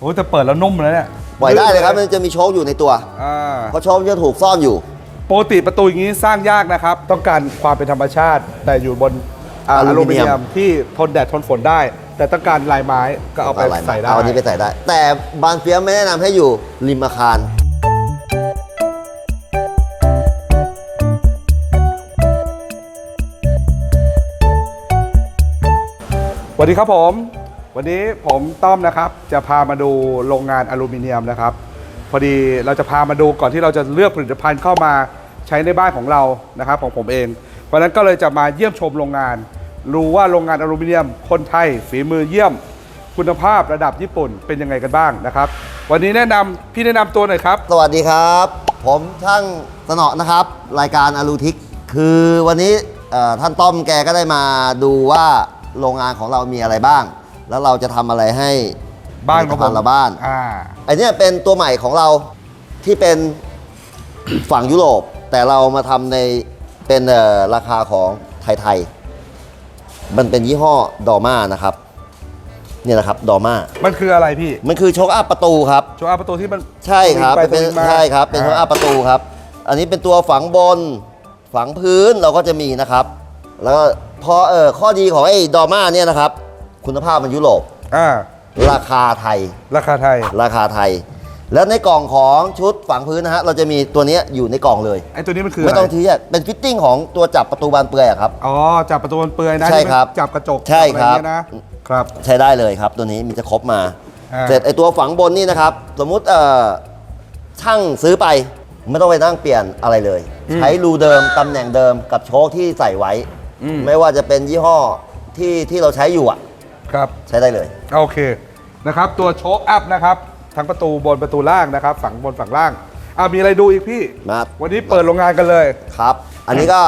โอ้แต่เปิดแล้วนุ่มเลยเนี่ยปล่อยได้เลยครับมันจะมีโชคอยู่ในตัวอ่าเพราะโชคมันจะถูกซ่อนอยู่ปกติประตูอย่างนี้สร้างยากนะครับ ต้องการความเป็นธรรมชาติ แต่อยู่บนอ่าออลูลูมิมิเนียมเนียมที่ทนแดดทนฝนได้ แต่ต้องการลายไม้ก็เอาไปะรใส่ได้เอาอันนี้ไปใส่ได้ แต่บานเฟียมไม่แนะนำให้อยู่ริมอาคารสวัสดีครับผม วันนี้ผมต้อมนะครับจะพามาดูโรงงานอลูมิเนียมนะครับ พอดีเราจะพามาดูก่อนที่เราจะเลือกผลิตภัณฑ์เข้ามาใช้ในบ้านของเรานะครับของผมเอง เพราะนั้นก็เลยจะมาเยี่ยมชมโรงงาน รู้ว่าโรงงานอลูมิเนียม คนไทยฝีมือเยี่ยม คุณภาพระดับญี่ปุ่นเป็นยังไงกันบ้างนะครับ วันนี้แนะนำพี่แนะนำตัวหน่อยครับ สวัสดีครับ ผมช่างสนอนะครับ รายการอลูทิก คือวันนี้เอ่อท่านต้อมแกก็ได้มาดูว่าโรงงานของเรามีอะไรบ้าง แล้วเราจะทำอะไรให้บ้านผขลิองตผภัณมฑ์ละบ้าน อ่า อันเนี้ยเป็นตัวใหม่ของเราที่เป็น ฝั่งยุโรป แต่เรามาทำในเป็นเอ่อราคาของไทยๆมันเป็นยี่ห้อดอม่านะครับเนี่ยนะครับดอม่ามันคืออะไรพี่มันคือโชคอัพประตูครับ โชว์อาประตูที่มันใช่ครับไปเป็นตงมาใช่ครับเป็นโชคอัพประตูครับ อันนี้เป็นตัวฝังบน ฝังพื้นเราก็จะมีนะครับ แล้วก็พอเออข้อดีของไอ้ดอม่าเนี่ยนะครับ คุณภาพมันยุโรปอ่าราคาไทย ราคาไทย ราคาไทย แล้วในกล่องของชุดฝังพื้นนะฮะ เราจะมีตัวเนี้ยอยู่ในกล่องเลย ไอ้ตัวนี้มันคือไม่ต้องะรทีแยกเป็นฟิตติ้งของตัวจับประตูบานเปลือยอะครับ อ๋อ จับประตูมันเปลือยนะใช่ที่มันครับจับกระจกใช่ครับ อะไเงี้ยนะครับ ใช้ได้เลยครับ ตัวนี้มันจะครบมา อ่า เสร็จไอตัวฝังบนนี่นะครับ สมมุติเอ่อช่างซื้อไปไม่ต้องไปนั่งเปลี่ยนอะไรเลย ใช้รูเดิมตำแหน่งเดิมกับโชคที่ใส่ไว้อืมไม่ว่าจะเป็นยี่ห้อที่ที่เราใช้อยู่อะ ครับ ใช้ได้เลย โอเคนะครับ ตัวโชคอัพนะครับ ทั้งประตูบนประตูล่างนะครับ ฝั่งบนฝั่งล่างอ่ามีอะไรดูอีกพี่มาวันนี้เปิดโรงงานกันเลยครับ อันนี้ก็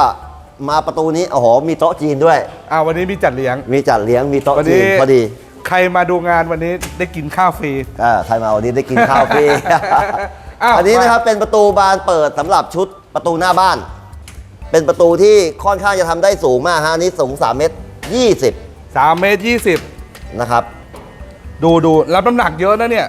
มาประตูนี้โอ้โหมีโต๊ะจีนด้วย อ่าวันนี้มีจัดเลี้ยง มีจัดเลี้ยงมีโต๊ะวันจีนี้นพอดีใครมาดูงานวันนี้ได้กินข้าวฟรี อ่าใครมาวันนี้ได้กินข้าวฟรี อ้าวอันนี้นะครับเป็นประตูบานเปิดสำหรับชุดประตูหน้าบ้าน เป็นประตูที่ค่อนข้างจะทำได้สูงมากฮะอันนี้สูง 3 เมตร20 3เมตรยี่สิบ นะครับ ดูดูรับน้ำหนักเยอะนะเนี่ย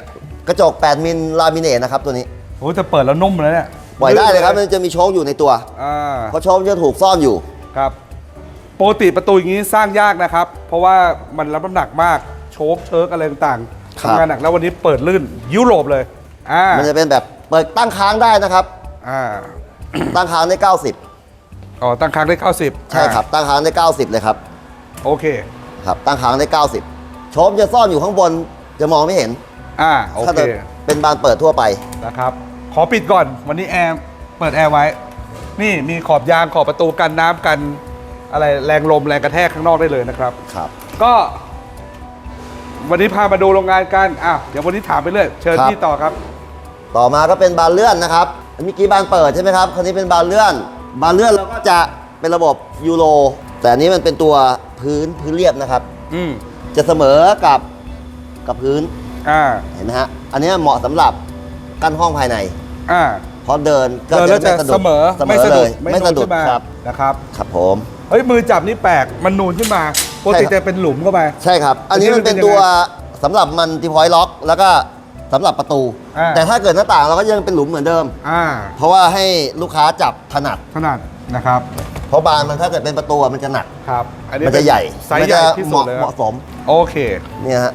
กระจก 8 มิลลามิเนตนะครับตัวนี้โอ้แต่เปิดแล้วนุ่มเลยเนี่ยปล่อยได้เลยครับ มันจะมีโชคอยู่ในตัว อ่าเพราะโชคมันจะถูกซ่อนอยู่ ครับปกติประตูอย่างนี้สร้างยากนะครับ เพราะว่ามันรับน้ำหนักมากโชคเชิร์กอะไรต่างๆครับ ทำงานหนักแล้ววันนี้เปิดลื่นยุโรปเลยอ่ามันจะเป็นแบบเปิดตั้งค้างได้นะครับ อ่าตั้งค้างได้อ๋อตั้งค้างได้เข้าสิบ90ใช่ครับ ตั้งค้างได้ 90 เลยครับโอเค ครับ ตั้งค้างได้ 90 โชคจะซ่อนอยู่ข้างบนจะมองไม่เห็นอ่าโอถ้าเคจะเป็นบานเปิดทั่วไป นะครับ ขอปิดก่อนวันนี้แอร์เปิดแอร์ไว้ นี่มีขอบยางขอบประตูกันน้ำกัน อะไรแรงลมแรงกระแทกข้างนอกได้เลยนะครับ ครับ ก็ วันนี้พามาดูโรงงานกันอะเดี๋ยววันนี้ถามไปเรื่อยเชิญครับ พี่ต่อครับ ต่อมาก็เป็นบานเลื่อนนะครับเมื่อกี้บานเปิดใช่ไหมครับ คราวนี้เป็นบานเลื่อน บานเลื่อนเราก็จะเป็นระบบยูโร แต่อันนี้มันเป็นตัวพื้นพื้นเรียบนะครับ อืม จะเสมอกับกับพื้นอ่าเห็นไหมฮะอันนี้เหมาะสำหรับกั้นห้องภายในอ่าเพราะเดินก็เดินแล้วจะไม่สะดุเสดมอเสมอเลยไม่สะดุดนูนขึ้นมาครับนะครับ ครับผม เฮ้ยมือจับนี่แปลกมันนูนขึ้นมาปกติใช่ครับจะเป็นหลุมเข้าไป ใช่ครับ อันนี้มันเป็นตัวสำหรับมันติพอยล็อก แล้วก็สำหรับประตู อ่า แต่ถ้าเกิดหน้าต่างเราก็ยังเป็นหลุมเหมือนเดิม อ่าเพราะว่าให้ลูกค้าจับถนัดขนาดนะครับเพ ราะบานมันถ้าเกิดเป็นประตูอะมันจะหนัก ครับอันนี้มันจะใหญ่ไซส์ใหญ่ที่เหสุดมาะเลยเหมาะสมโอเค เนี่ยฮะ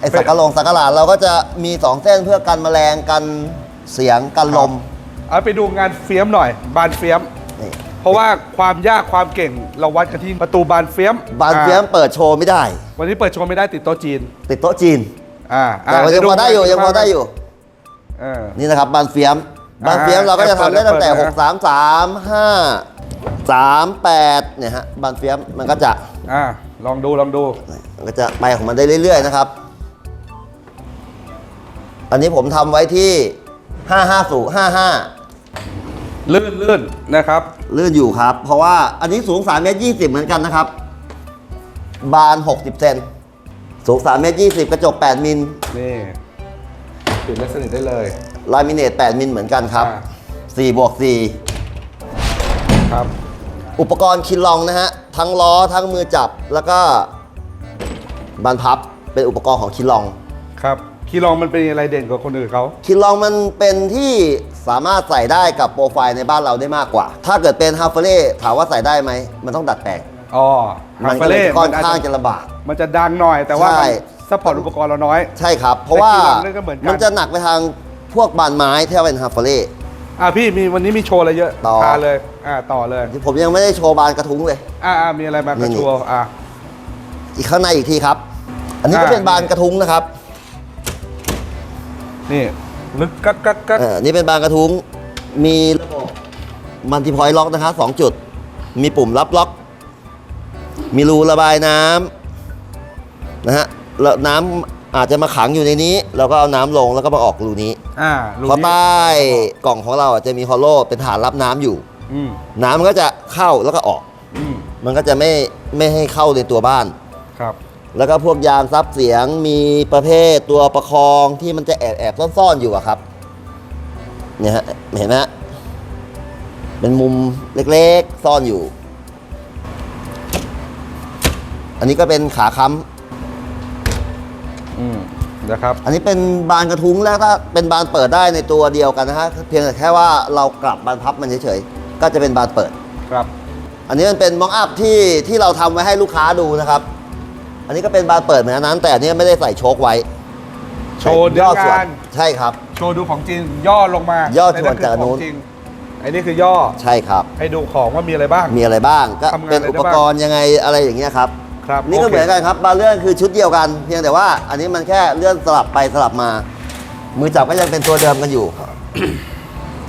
ไอ้เป็น สักกะลงสักกะหลาดเราก็จะมี2เส้นเพื่อกันแมลงกันเสียงกันลมเอาไปดูงานเฟียมหน่อย บานเฟียม นี่เพราะว่าความยากความเก่งเราวัดกันที่ประตูบานเฟียมบานเฟียมอ่เปิดโชว์ไม่ได้วันนี้เปิดโชว์ไม่ได้ติดโต๊ะจีน ติดโต๊ะจีน อ่าแต่ว่ายังพอได้อยู่ยังพอได้อยู่ เออ นี่นะครับบานเฟียม บานเฟียมอ่าเราก็จะทำได้ตั้งแต่เปิด6 3 3 5 3 8เนี่ยฮะบานเฟียมมันก็จะอ่าลองดูลองดู มันก็จะไปของมันได้เรื่อย ๆ นะครับ อันนี้ผมทำไว้ที่ 55สู55 ลื่นลื่นนะครับ ลื่นอยู่ครับ เพราะว่าอันนี้สูง3เมตร20 เหมือนกันนะครับ บาน 60 เซนสูง3เมตร20 กระจก 8 มิลนี่ปิดและสนิทได้เลยลามิเนต 8 มิลเหมือนกันครับอ่า4บวกครับ4 อุปกรณ์คินลองนะฮะ ทั้งล้อทั้งมือจับแล้วก็บานพับเป็นอุปกรณ์ของคินลอง ครับคีลองมันเป็นอะไรเด่นกว่าคนอื่นเขาคินลองมันเป็นที่สามารถใส่ได้กับโปรไฟล์ในบ้านเราได้มากกว่า ถ้าเกิดเป็นฮาร์เฟเล่ถามว่าใส่ได้ไหม มันต้องดัดแปลง อ๋อมันก็ฮาเลยเฟ่ค่อนข้างมัจะลำบาก มันจะดังหน่อยแต่ว่าใช่ ซัพพอร์ตอุปกรณ์เราน้อย ใช่ครับ เพราะว่าแต่คินลองนี่ก็เหมือนกัน มันจะหนักไปทางพวกบานไม้ที่เป็นฮาร์เฟเล่ อะพี่มีวันนี้มีโชว์อะไรเยอะต่อ พาเลยอ่าต่อเลยผมยังไม่ได้โชว์บานกระทุ้งเลย อ่าอ่ามีอะไรมากระชัวอ่าอีกข้างในอีกทีครับ อันนี้ก็อ่า เป็นบานกระทุ้งนะครับนี่ลึกกักกักกักเออนี่เป็นบานกระทุ้ง มีระบบมัลติพอยต์ล็อกนะครับสองจุด มีปุ่มรับล็อก มีรูระบายน้ำนะฮะแล้วน้ำ อาจจะมาขังอยู่ในนี้ เราก็เอาน้ำลงแล้วก็มาออกรูนี้อ่ารูเพราะนี้ใต้กล่องของเราอะจะมีฮอลโลเป็นฐานรับน้ำอยู่ อืมน้ำมันก็จะเข้าแล้วก็ออก อืมมันก็จะไม่ไม่ให้เข้าในตัวบ้าน ครับ แล้วก็พวกยางซับเสียงมีประเภทตัวประคองที่มันจะแอบแอบๆซ่อนๆอยู่อะครับ เนี่ยฮะเห็นไหมฮะเป็นมุมเล็กๆซ่อนอยู่ อันนี้ก็เป็นขาค้ อืมนะครับำอันนี้เป็นบานกระทุ้งแล้วก็เป็นบานเปิดได้ในตัวเดียวกันนะฮะเพียงแต่แค่ว่าเรากลับบานพับมันเฉยๆก็จะเป็นบานเปิด ครับ อันนี้มันเป็นม็อกอัพที่ที่เราทำไว้ให้ลูกค้าดูนะครับ อันนี้ก็เป็นบานเปิดเหมือนอันนั้น แต่อันนี้ไม่ได้ใส่โชคไว้โชว์เนื้ย่ออส่วนงานใช่ครับ โชว์ดูของจริงย่อลงมาย่อไส่วนจากนู้นคือของจริงไอ้นี่คือย่อใช่ครับ ให้ดูของว่ามีอะไรบ้าง มีอะไรบ้างก็ทำงานเป็นอะไรได้อุปกรณ์ยังไงอะไรอย่างเงี้ยครับ ครับนี่ก็โอเคเหมือนกันครับบานเลื่อนคือชุดเดียวกัน เพียงแต่ว่าอันนี้มันแค่เลื่อนสลับไปสลับมา มือจับก็ยังเป็นตัวเดิมกันอยู่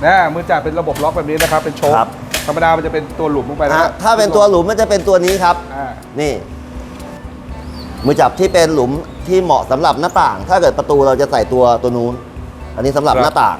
นะมือจับเป็นระบบล็อกแบบนี้นะครับ เป็นโชคครับ ธรรมดามันจะเป็นตัวหลุมลงไปนะฮะถ้าเป็นตัวหลุมมันจะเป็นตัวนี้ครับ อ่านี่ มือจับที่เป็นหลุมที่เหมาะสำหรับหน้าต่าง ถ้าเกิดประตูเราจะใส่ตัวตัวนู้น อันนี้สำหรับหน้าต่าง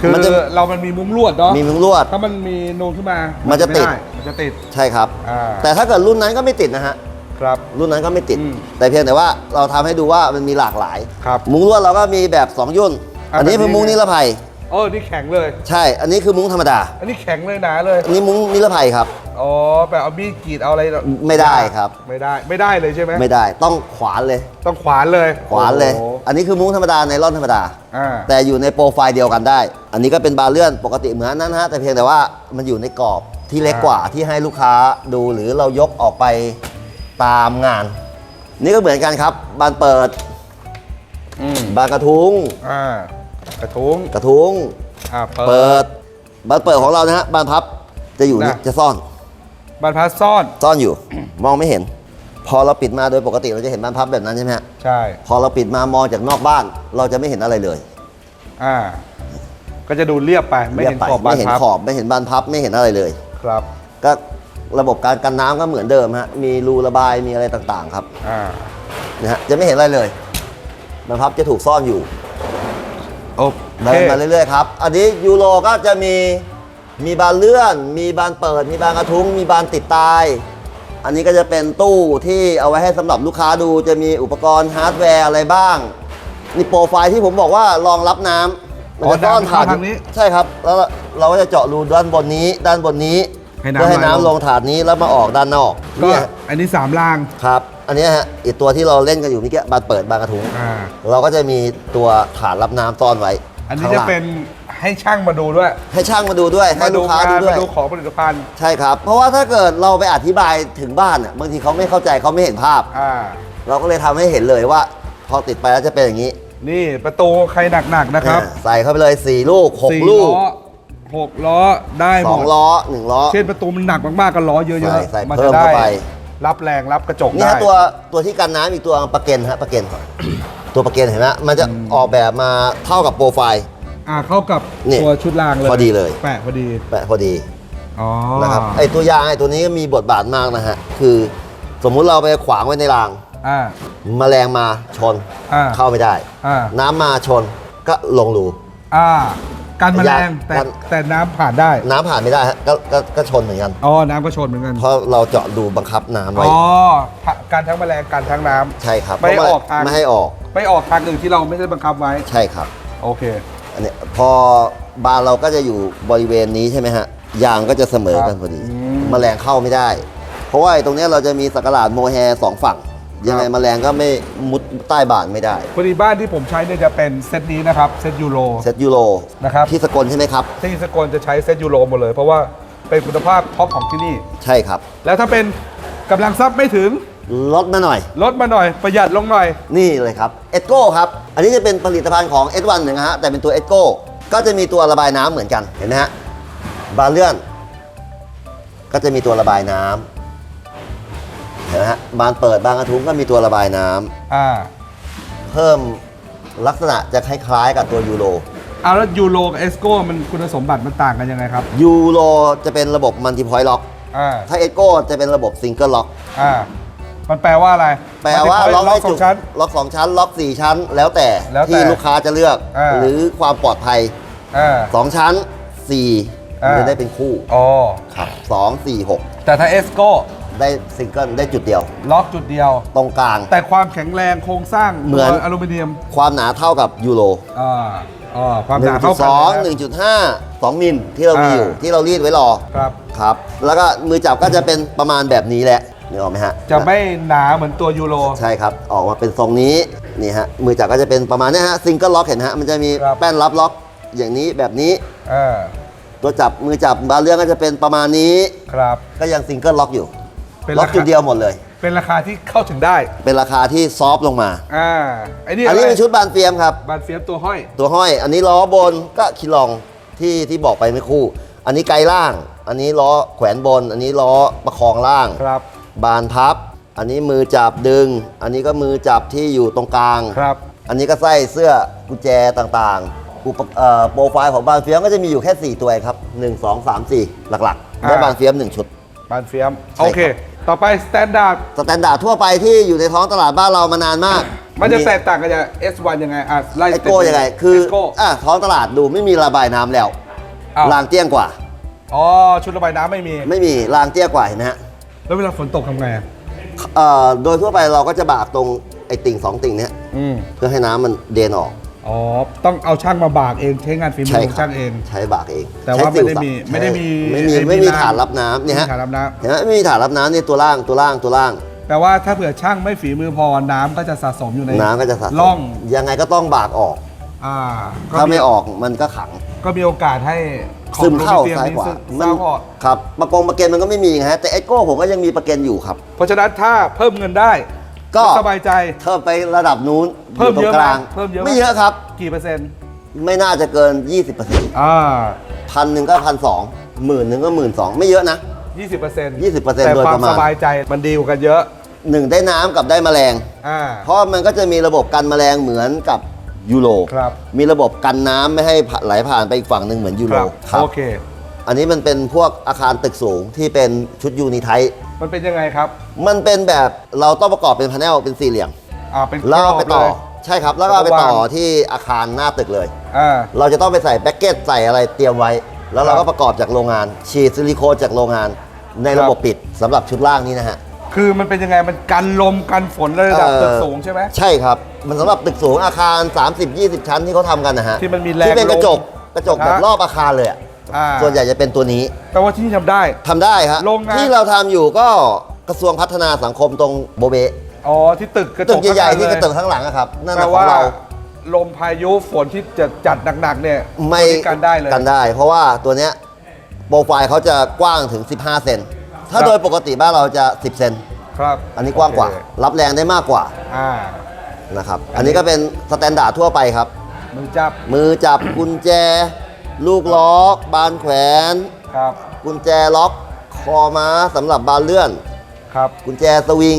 คือมันจะ เรามันมีมุ้งลวดเนาะมีมุ้งลวด ถ้ามันมีนูนขึ้นมามัมันจะติดมันจะติด ใช่ครับ อ่า แต่ถ้าเกิดรุ่นนั้นก็ไม่ติดนะฮะ ครับ รุ่นนั้นก็ไม่ติด อืมแต่เพียงแต่ว่าเราทำให้ดูว่ามันมีหลากหลาย ครับมุ้งลวดเราก็มีแบบ2ยุ่น อะอันนี้แบบนี้ เป็นมุ้งนิรภัยโอ้นี่แข็งเลย ใช่ อันนี้คือมุ้งธรรมดา อันนี้แข็งเลยหนาเลย อันนี้มุ้งนิรภัยครับ อ๋อแบบเอามีดกรีดเอาอะไรไม่ได้ครับ ไม่ได้ไม่ได้เลยใช่ไหมไม่ได้ต้องขวานเลย ต้องขวานเลยขวานเลย โอ้โห อันนี้คือมุ้งธรรมดาในร่อนธรรมดา อ่า แต่อยู่ในโปรไฟล์เดียวกันได้ อันนี้ก็เป็นบานเลื่อนปกติเหมือนนั้นนะฮะแต่เพียงแต่ว่ามันอยู่ในกรอบที่เล็กกว่าที่ให้ลูกค้าดูหรือเรายกออกไปตามงาน นี่ก็เหมือนกันครับ บานเปิดอืมบานกระทุ้งอ่ากระทุ้งกระทุ้งอ่าเปิเปิดดบานเปิดของเรานะฮะบานพับจะอยู่นี่นะจะซ่อน บานพัดซ่อน ซ่อนอยู่ มองไม่เห็น พอเราปิดมาโดยปกติเราจะเห็นบานพับแบบนั้นใช่ไหมฮะใช่ พอเราปิดมามองจากนอกบ้าน เราจะไม่เห็นอะไรเลยอ่า ก็จะดูเรียบไป ไม่เห็นรียขอบบาไม่นเห็นพับขอบไม่เห็นบานพับไม่เห็นอะไรเลย ครับ ก็ระบบการกันน้ำก็เหมือนเดิมฮะมีรูระบายมีอะไรต่างๆ ครับอ่า นะฮะจะไม่เห็นอะไรเลยบานพับจะถูกซ่อนอยู่ โอเดิเคนมาเรื่อยๆครับ อันนี้ยูโรก็จะมี มีบานเลื่อน มีบานเปิด มีบานกระทุ้ง มีบานติดตาย อันนี้ก็จะเป็นตู้ที่เอาไว้ให้สำหรับลูกค้าดู จะมีอุปกรณ์ฮาร์ดแวร์อะไรบ้าง นี่โปรไฟล์ที่ผมบอกว่ารองรับน้ำมันจะซ่อนถาดทางนี้ ใช่ครับ แล้วเราก็จะเจาะรูด้านบนนี้ ด้านบนนี้ให้น้ำเพื่อให้ไหลลงน้ำลงถาดนี้แล้วมาออกด้านนอกก็เนี่ยอันนี้สามรางครับ อันเนี้ยฮะอีกตัวที่เราเล่นกันอยู่เมื่อกี้บานเปิดบานกระทุ้งอ่าเราก็จะมีตัวฐานรับน้ำซ่อนไว้ อันนี้ข้างจะล่างเป็น ให้ช่างมาดูด้วย ให้ช่างมาดูด้วยให้ลูกค้าดูงนด้วย มาดูของผลิตภัณฑ์ ใช่ครับ เพราะว่าถ้าเกิดเราไปอธิบายถึงบ้านอะบางทีเขาไม่เข้าใจเขาไม่เห็นภาพ อ่า เราก็เลยทำให้เห็นเลยว่า พอติดไปแล้วจะเป็นอย่างนี้นี่ประตูใครหนักๆนะครับอ่าใส่เข้าไปเลย 4 ลูก สี่6 ลูกล้อหกล้อได้หมด2ล้อ 1 ล้อ เช่นประตูมันหนักมากๆก็ล้อเยอะใส่ใส่ๆมันเพิ่จะมได้เข้าไป รับแรงรับกระจกนี่ได้ฮะตัวตัวที่กันน้ำอีกตัวปลาเกนฮะปลาเกนตัวปลาเกนเห็นไหมมันจะออกแบบมาเท่ากับโปรไฟล์ อ่าเข้ากับนี่ตัวชุดรางเลยพอดีเลย แปะพอดีแปะพอดีอ๋อนะครับไอตัวยางไอตัวนี้ก็มีบทบาทมากนะฮะคือสมมุติเราไปขวางไว้ในรางอ่า แมลงมาชนอ่าเข้าไม่ได้ อ่า น้ำมาชนก็ลงรู อ่ากันแมลยางแต่กันแต่น้ำผ่านได้น้ำผ่านไม่ได้ฮะก็ก็ก็ชนเหมือนกัน อ๋อน้ำก็ชนเหมือนกันเพราะเราเจาะรูบังคับน้ำไว้ อ๋อการทั้งแมลงการทั้งน้ำ ใช่ครับไม่เพราะว่าออกทาง ไม่ให้ออกไม่ออกทางอื่นที่เราไม่ได้บังคับไว้ ใช่ครับ โอเค อันนี้พอบานเราก็จะอยู่บริเวณนี้ใช่ไหมฮะยางก็จะเสมอกันพอดีอืมแมลงเข้าไม่ได้ เพราะว่าไอ้ตรงเนี้ยเราจะมีสักหลาดโมแฮสองฝั่ง ยังไงแมลงก็ไม่มุดใต้บานไม่ได้พอดีบ้านที่ผมใช้เนี่ยจะเป็นเซตนี้นะครับเซตยูโร เซตยูโรนะครับ ที่สกลใช่ไหมครับ ที่สกลจะใช้เซตยูโรหมดเลย เพราะว่าเป็นคุณภาพท็อปของที่นี่ ใช่ครับ แล้วถ้าเป็นกำลังทรัพย์ไม่ถึง ลดมาหน่อย ลดมาหน่อยประหยัดลงหน่อย นี่เลยครับเอ g โก้ครับ อันนี้จะเป็นผลิตภัณฑ์ของ S1 หนึ่งฮะแต่เป็นตัวเอ g โก้ก็จะมีตัวระบายน้ำเหมือนกันเห็นไหมฮะบานเลื่อน ก็จะมีตัวระบายน้ำเห็นไหมฮะบานเปิดบานกระทุ้งก็มีตัวระบายน้ำอ่าเพิ่มลักษณะจะคล้ายๆ กับตัวยูโรเอาแล้วยูโรกับเอสโก้มันคุณสมบัติมันต่างกันยังไงครับยูโรจะเป็นระบบมัลติพอยต์ล็อกอ่าถ้าเอ g โก้จะเป็นระบบซิงเกิลล็อกอ่า มันแปลว่าอะไรแปลว่ามันล็อกล็อกให้สอจุงชั้น ล็อกสองชั้น ล็อกสี่ชั้น แล้วแต่แล้วแต่ที่ลูกค้าจะเลือก อ่า หรือความปลอดภัยอ่า สองชั้นสี่อ่ามั นจะได้เป็นคู่อ๋อครับสองสี่หกแต่ถ้าเอสโก้ได้ซิงเกิลได้จุดเดียว ล็อกจุดเดียว ตรงกลาง แต่ความแข็งแรงโครงสร้างเหมือน ตัวอลูมิเนียมความหนาเท่ากับยูโรอ่าอ๋อความหหนึ่นางจุเท่าดกัสองเลยนะหนึ่งจุดห้าสองมิลที่เรามีอยู่อ่า ที่เรารีดไว้รอ ครับ ครับ แล้วก็มือจับก็จะเป็นประมาณแบบนี้แหละ นึกออกไหมฮะจะไม่หนาเหมือนตัวยูโร ใช่ครับ ออกมาเป็นทรงนี้นี่ฮะมือจับก็จะเป็นประมาณเนี้ยฮะซิงเกิลล็อกเห็นฮะมันจะมีครับ แป้นรับล็อกอย่างนี้แบบนี้อ่าตัวจับมือจับบานเรื่องก็จะเป็นประมาณนี้ ครับ ก็ยังซิงเกิลล็อกอยู่เป็นล็อรากคา จุดเดียวหมดเลย เป็นราคาที่เข้าถึงได้ เป็นราคาที่ซอฟต์ลงมา อ่าไอ้นี่อันนี้อะไรเป็นชุดบานเฟียมครับ บานเฟียมตัวห้อย ตัวห้อย อันนี้ล้อบนก็คิลองที่ที่บอกไปไม่คู่ อันนี้ไกลล่าง อันนี้ล้อแขวนบน อันนี้ล้อประคองล่าง ครับ บานพับ อันนี้มือจับดึง อันนี้ก็มือจับที่อยู่ตรงกลาง ครับ อันนี้ก็ไส้เสื้อกุญแจต่างๆอุปเอ่อโปรไฟล์ของบานเฟียมก็จะมีอยู่แค่ 4 ตัวเองครับ 1 2 3 4 หลักๆ อ่าได้บานเฟียม 1 ชุด บานเฟียม ใช่ครับ โอเค ต่อไปสแตนดาร์ดสแตนดาร์ดทั่วไปที่อยู่ในท้องตลาดบ้านเรามานานมากมันจะแตกต่างกันจาก S1 ยังไงอะไล่ไอโก้ยังไง คือเอสโก้อะท้องตลาดดูไม่มีระบายน้ำแล้วอ้าวรางเตี้ยงกว่า อ๋อ ชุดระบายน้ำไม่มี ไม่มีรางเตี้ยกว่าเห็นไหมฮะ แล้วเวลาฝนตกทำไงอะเอ่อโดยทั่วไปเราก็จะบากตรงไอ้ติ่งสองติ่งเนี้ยอืมเพื่อให้น้ำมันเดนออก อ๋อ ต้องเอาช่างมาบากเองใช้งานฝีมือของครัช่างเอง ใช้บากเองแต่ว่าใช้ไม่ได้มีใช้ไม่ได้มีไม่มีไอ้ไม่มีรางฐานรับน้ำเนี่ยฮะฐานรับน้เห็นไหมไม่มีฐานรับน้ำเนี่ยตัวล่างตัวล่างตัวล่างำแปลว่าถ้าเผื่อช่างไม่ฝีมือพอน้ำก็จะสะสมอยู่ในน้ำก็จะสะสมร่องยังไงก็ต้องบากออก อ่าถ้าไม่ออกมันก็ขัง ก็มีโอกาสให้ ของซึมเข้าโรบิเตียซ้ายนี้ขวาซึมมัซ้ายขวาครับประกงประเกนมันก็ไม่มีไงฮะแต่เอโก้ผมก็ยังมีประเกนอยู่ครับ เพราะฉะนั้นถ้าเพิ่มเงินได้ก็สบายใจเพิ่มไประดับนู้นเพิ่มตรเยงอะกไหมลางเพิ่มเยอะไหมไม่เยอะครับ กี่เปอร์เซ็นต์ไม่น่าจะเกิน 20%อ่าพันหนึ่งก็พันสองหมื่นหนึ่งก็หมื่นสองไม่เยอะนะ20เปอร์เซ็นต์20%แต่โดยควาปมระมาณสบายใจมันดีกว่ากันเยอะหนึ่งได้น้ำกับได้แมลงอ่าเพราะมันก็จะมีระบบกันแมลงเหมือนกับ ยูโรครับมีระบบกันน้ำไม่ให้ไหลผ่านไปอีกฝั่งหนึ่งเหมือนยูคโรรับครับโอเค อันนี้มันเป็นพวกอาคารตึกสูงที่เป็นชุดยูนิไทป์มันเป็นยังไงครับ มันเป็นแบบเราต้องประกอบเป็นพาเนลเป็นสี่เหลี่ยมอ่าเป็นแล้วเอาไปต่อเลยใช่ครับ แล้วก็เอาไปต่อแล้วก็วางที่อาคารหน้าตึกเลยอ่าเราจะต้องไปใส่แบ็กเก็ตใส่อะไรเตรียมไว้ แล้วเราครัก็บประกอบจากโรงงาน ฉีดซิลิโคนจากโรงงาน ในระบบครับปิดสำหรับชุดล่างนี้นะฮะ คือมันเป็นยังไงมันกันลมกันฝนระดับเอ่อตึกสูงใช่ไหม ใช่ครับ มันสำหรับตึกสูงอาคาร 30-20 ชั้นที่เขาทำกันนะฮะที่มันมีแรงที่เป็นกระจกลมกระจกแบบฮะรอบอาคารเลยอะอ่าส่วนใหญ่จะเป็นตัวนี้แปลว่าที่นี่ทำได้ ทำได้ฮะโรงงาน ที่เราทำอยู่ก็กระทรวงพัฒนาสังคมตรงโบเบะอ๋อที่ตึกกระจตึกกใหญ่ๆข้างที่ในกระตึกข้างหลังอะครับนั่นแปลนะขอว่างเราลมพายุฝนที่จะจัดหนักๆเนี่ยไม่ตัวนี้กันได้เลย กันได้ เพราะว่าตัวเนี้ยโปรไฟล์เขาจะกว้างถึง 15 เซน ถ้าครับโดยปกติบ้านเราจะ 10 เซน ครับอันนี้กว้างกว่า โอเครับแรงได้มากกว่าอ่า นะครับ อัอันนนี้นี้ก็เป็นสแตนดาร์ดทั่วไปครับ มือจับ มือจับ กุญแจ ลูกล็อกบานแขวน ครับ กุญแจล็อก คอม้าสำหรับบานเลื่อน ครับ กุญแจสวิง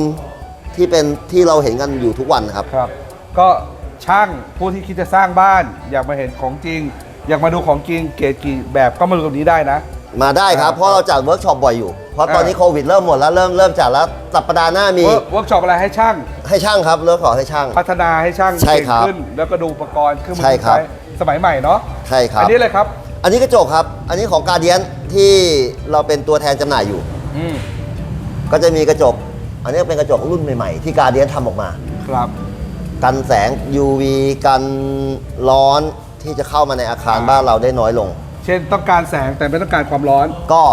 ที่เป็นที่เราเห็นกันอยู่ทุกวันครับ ครับ ก็ช่างผู้ที่คิดจะสร้างบ้าน อยากมาเห็นของจริง อยากมาดูของจริงเกรดกี่แบบก็มาดูตรงนี้ได้นะ มาได้ครับอ่าเพราะเราจัดเวิร์กช็อปบ่อยอยู่ เพราะตอนนี้อ่าโควิดเริ่มหมดแล้วเริ่มเริ่มจัดแล้วสัปดาห์หน้ามีเวิร์กเวิร์กช็อปอะไรให้ช่าง ให้ช่างครับเลิกขอให้ช่าง พัฒนาให้ช่างใช่เก่งครับขึ้น แล้วก็ดูอุปกรณ์เครื่องมือใช่ครับที่สมัยใหม่เนาะใช่ครับอันนี้เลยครับ อันนี้กระจกครับ อันนี้ของการเดียนที่เราเป็นตัวแทนจำหน่ายอยู่อืมก็จะมีกระจก อันนี้เป็นกระจกรุ่นใหม่ๆ ที่การเดียนทำออกมาครับกันแสง UV กันร้อนที่จะเข้ามาในอาคารอ่าบ้านเราได้น้อยลง เช่นต้องการแสงแต่ไม่ต้องการความร้อนก็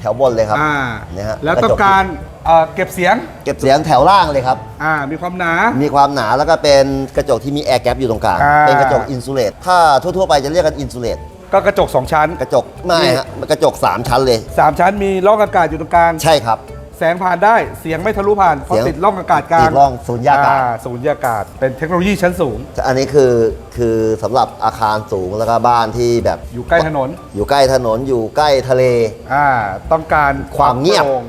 แถถวบนเลยครับอ่าเนี่ยฮะแล้วต้องการเอ่อเก็บเสียงเก็บเสียงแถวล่างเลยครับ อ่ามีความหนา มีความหนาแล้วก็เป็นกระจกที่มีแอร์แกปอยู่ตรงกลาง อ่า เป็นกระจกอินซูเลตถ้าทั่วๆไปจะเรียกกันอินซูเลตก็กระจก 2 ชั้น กระจกไม่ฮะมันกระจก 3 ชั้นเลย 3 ชั้นมีร่องอากาศอยู่ตรงกลาง ใช่ครับ แสงผ่านได้เสียงไม่ทะลุผ่านเพราะเสียงติดร่องอากาศกลางติดร่องศูนยากาศอ่ศูนยากาศ เป็นเทคโนโลยีชั้นสูง อันนี้คือคือสำหรับอาคารสูงแล้วก็บ้านที่แบบอยู่ใกล้ถนน อยู่ใกล้ถนนอยู่ใกล้ทะเล อ่าต้องการความเงียบโปร่ง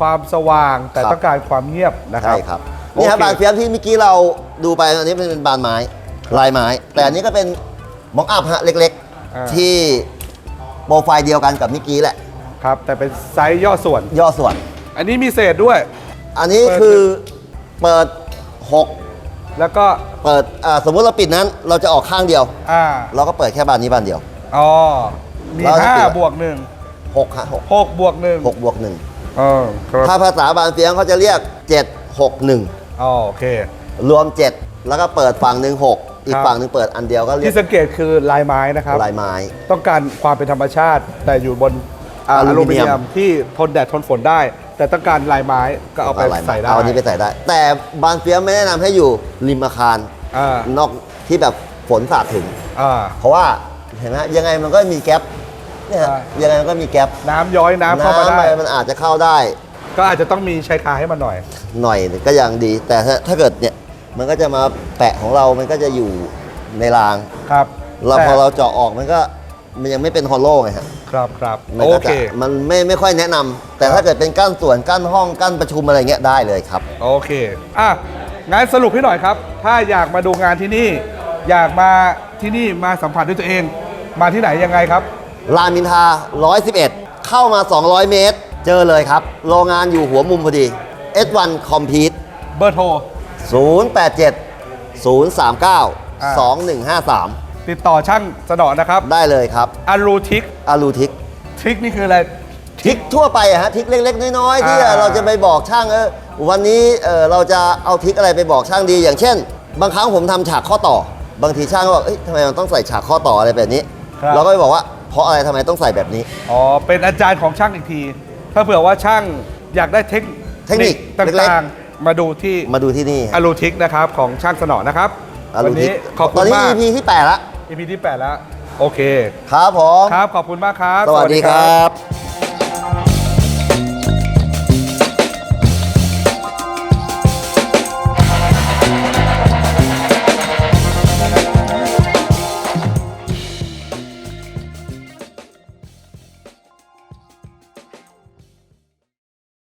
ความสว่างแต่ครับ ต้องการความเงียบนะครัใช่บครับโอนี่ครับเค บานเฟียมที่เมื่อกี้เราดูไปอันนี้เป็นบานไม้ลายไม้ แต่อันนี้ก็เป็นมอกอัพฮะเล็กอ่า ๆ ที่โปรไฟล์เดียวกันกับเมื่อกี้แหละ ครับแต่เป็นไซส์ย่อส่วนย่อส่วน อันนี้มีเศษด้วย อันนี้เปิดคือเปิด 6 แล้วก็เปิดอ่าสมมุติเราปิดนั้น เราจะออกข้างเดียว อ่าเราก็เปิดแค่บานนี้บานเดียว อ๋อมีแล้วถ้าห้าปิด บวกหนึ่ง6ฮะหกบวกหนึ่ง6 6บวก1เออครับถ้าภาษาบานเฟียงเขาจะเรียก 7 6 1อ๋อโอเครวม 7 แล้วก็เปิดฝั่งหนึ่ง6อีกครับ ฝั่งหนึ่งเปิดอันเดียวก็เรียที่กสังเกตคือลายไม้นะครับ ลายไม้ ต้องการความเป็นธรรมชาติ แต่อยู่บนอ่าออลูลูมิมิเนียมเนียมที่ทนแดดทนฝนได้ แต่ต้องการลายไม้ก็เอาไปลายไม้ใส่ได้ เอาอันนี้ไปใส่ได้ แต่บานเฟียมไม่แนะนำให้อยู่ริมอาคารอ่า นอกที่แบบฝนสาดถึง อ่า เพราะว่าเห็นไหมยังไงมันก็มีแก๊ปเนี่ยฮะใช่ ยังไงมันก็มีแก๊ปน้ำย้อยน้ำเข้ามาได้อะไรมันอาจจะเข้าได้ ก็อาจจะต้องมีชายคาให้มันหน่อย หน่อยก็ยังดี แต่ถ้าถ้าเกิดเนี่ยมันก็จะมาแปะของเรา มันก็จะอยู่ในรางครับเราแต่พอเราเจาะออกมันก็ มันยังไม่เป็นฮอลโลไงฮะครับครับมันโอก็เคจะมันไม่ไม่ค่อยแนะนำแต่ครับถ้าเกิดเป็นกั้นส่วนกั้นห้องกั้นประชุมอะไรเงี้ยได้เลยครับ โอเค อะงานสรุปให้หน่อยครับ ถ้าอยากมาดูงานที่นี่ อยากมาที่นี่มาสัมผัสด้วยตัวเอง มาที่ไหนยังไงครับ รามอินทรา111 เข้ามา 200 เมตร เจอเลยครับ โรงงานอยู่หัวมุมพอดี S1 Compete เบอร์โทร 087 039 2153 ติดต่อช่างสนอนะครับได้เลยครับอารูทิกอารูทิกทิกนี่คืออะไรทิกทั่วไปอะฮะทิกเล็ก ๆ น้อยๆที่อ่า เราจะไปบอกช่างเออวันนี้เออเราจะเอาทิกอะไรไปบอกช่างดี อย่างเช่น บางครั้งผมทำฉากข้อต่อ บางทีช่างก็บอกเอ้ยทำไมมันต้องใส่ฉากข้อต่ออะไรแบบนี้ ครับ เราก็ไปบอกว่าเพราะอะไรทำไมต้องใส่แบบนี้ อ๋อ เป็นอาจารย์ของช่างอีกที ถ้าเผื่อว่าช่างอยากได้เทคเทคนิคตเล็ก่างๆ มาดูที่มาดูที่นี่อารูทิกนะครับของช่างสนอนะครับ อาวัรูนทินี้กขอบตคุอนณนี้ มาก EP ที่8ละ EP ที่ 8 แล้ว โอเค ครับผม ครับ ขอบคุณมากครับ สวัสดีครับ